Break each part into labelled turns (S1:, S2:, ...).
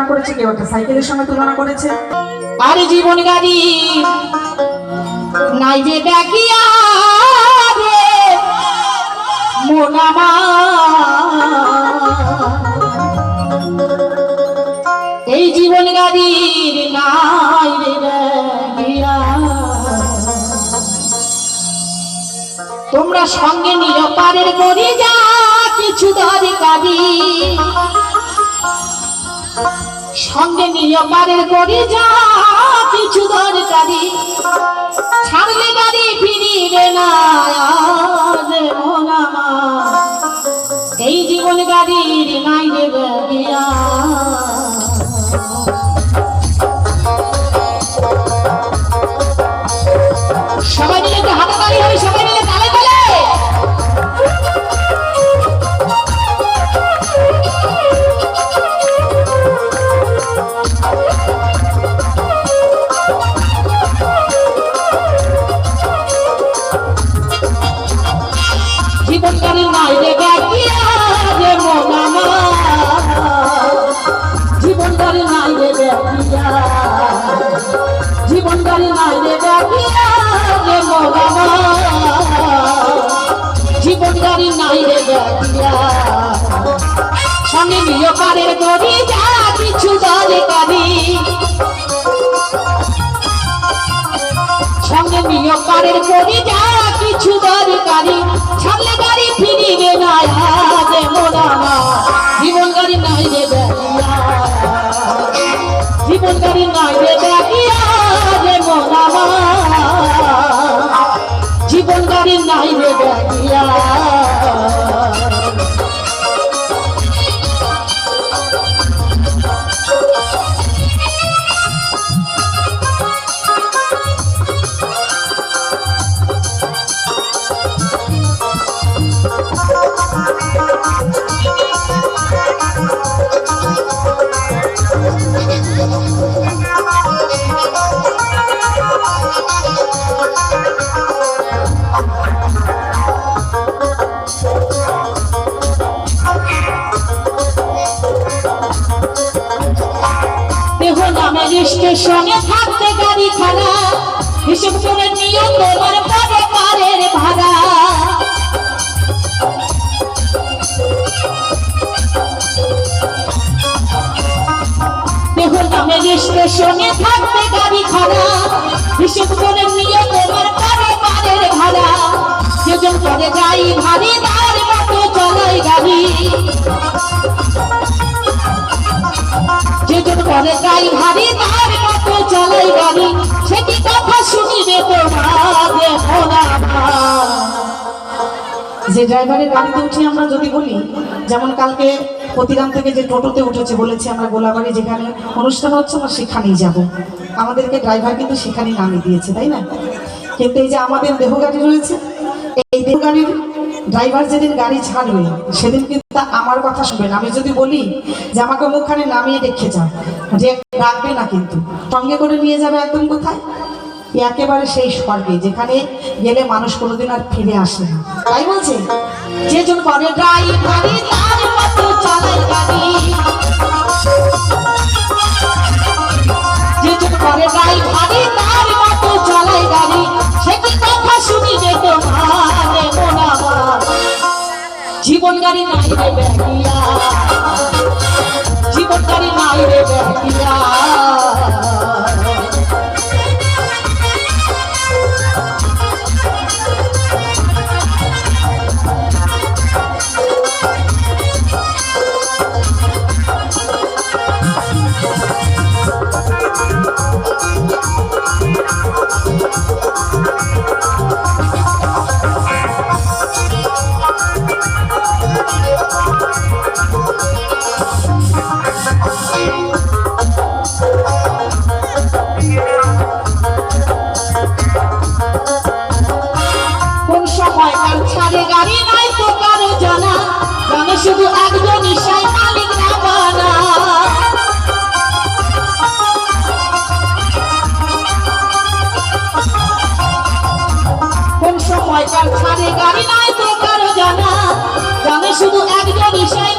S1: তুলনা করেছে, কেউ একটা সাইকেলের সঙ্গে তুলনা করেছে।
S2: আর জীবন গাড়ি নাই যে মন এই জীবন গাড়ির নাই তোমরা সঙ্গে নিয়ে পারের করি যা, কিছু দরকারি। সঙ্গে নিয়ে পারের করি যা কিছু দরকারি। ছাড়লে গাড়ি ফিরিবে না এই জীবন গাড়ির নাই দেবে গিয়া জীবন গাড়ি নাই রে গাড়িয়া রে মন আমার। জীবন গাড়ি নাই রে গাড়িয়া সঙ্গে নিয়ে পারের গড়ি যা কিছু দরকারি সঙ্গে নিয়ে পারের গড়ি যা কিছু দরকারি ছাড়লে গাড়ি ফিরিবে না আজ মোরামা জীবন গাড়ি নাই রে বেরিয়া জীবন গাড়ি নাই জীবন গাড়ি নামের স্টেশনে থাকতে গাড়ি খাড়া হিসেব করে নিয়ে তোমার পরে পারের ভাড়া। স্টেশনে থাকতে গাড়ি খাড়া হিসেব করে নিয়ে তোমার পরে পারের ভাড়া। যেজন করে যাই ভারী তার মতো চলাই গাড়ি। যেজন করে গাই ভারী তার
S1: যে ড্রাইভারের গাড়িতে উঠে আমরা যদি বলি, যেমন কালকে প্রতিরাম থেকে যে টোটোতে উঠেছে, বলেছি আমরা গোলাবাড়ি যেখানে অনুষ্ঠান হচ্ছে, আমরা সেখানেই যাব। আমাদেরকে ড্রাইভার কিন্তু সেখানেই নামিয়ে দিয়েছে, তাই না? কিন্তু এই যে আমাদের দেহ গাড়ি রয়েছে, এই দেহ গাড়ির ড্রাইভার যেদিন গাড়ি ছাড়বে, সেদিন কিন্তু আমার কথা শুনবে না আমি যদি বলি যে আমাকে মুখখানে নামিয়ে রেখে যাও, যে রাখবে না কিন্তু, সঙ্গে করে নিয়ে যাবে একদম কোথায়? একেবারে সেই স্বর্গে, যেখানে গেলে মানুষ কোনোদিন আর ফিরে আসে না। তাই বলছে গাড়ি
S2: যেজন করে তোমার মোনামা জীবন গাড়ি নাই রে জীবন গাড়ি নাই রে শুধু একজন ঈশ্বর মালিক না বানা কোন সময়কার ছাড়ে গাড়ি নাই তো কারও জানা? জানে শুধু একজন ঈশ্বর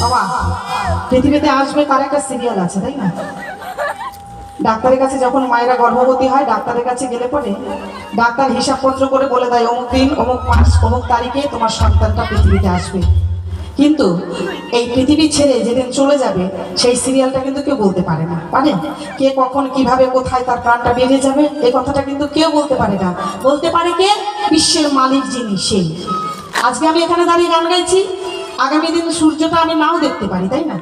S1: বাবা, পৃথিবীতে আসবে তার একটা সিরিয়াল আছে, তাই না? ডাক্তারের কাছে যখন মায়েরা গর্ভবতী হয়, ডাক্তারের কাছে গেলে পরে ডাক্তার হিসাবপত্র করে বলে দেয়, অমুক দিন, অমুক মাস, অমুক তারিখে তোমার সন্তানটা পৃথিবীতে আসবে। কিন্তু এই পৃথিবী ছেড়ে যেদিন চলে যাবে, সেই সিরিয়ালটা কিন্তু কেউ বলতে পারে না। পারে কে কখন, কীভাবে, কোথায় তার প্রাণটা বেরিয়ে যাবে এই কথাটা কিন্তু কেউ বলতে পারে না। বলতে পারে কে? বিশ্বের মালিক যিনি সেই। আজকে আমি এখানে দাঁড়িয়ে গান গাইছি। আগামী দিন সূর্যটা আমি নাও দেখতে পারি, তাই না?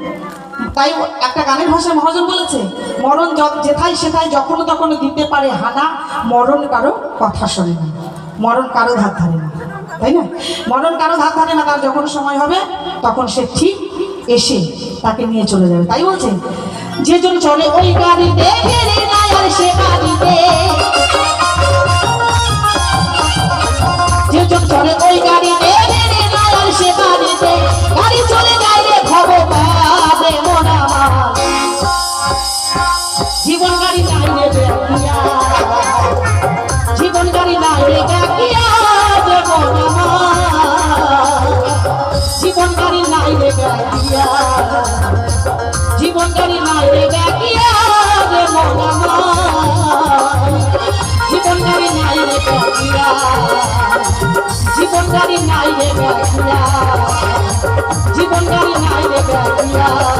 S1: তাই একটা গানের ভাষায় মহাজন বলেছে, মরণ যেথায় সেথায় যখন তখন দিতে পারে হানা, মরণ কারও কথা শোনে না, মরণ কারও ধার ধারে না, তাই না? মরণ কারও ধার ধারে না, তার যখন সময় হবে, তখন সে ঠিক এসে তাকে নিয়ে চলে যাবে। তাই বলছে
S2: যেজন চলে ওই গাড়িতে ফেরে জীবন গাড়ি নাই রে বেকিয়া রে জীবন গাড়ি নাই রে নাই রে মন আমার। জীবন গাড়ি নাই রে দেখিয়া জীবন গাড়ি নাই রে দেখিয়া জীবন গাড়ি নাই রে গাড়ি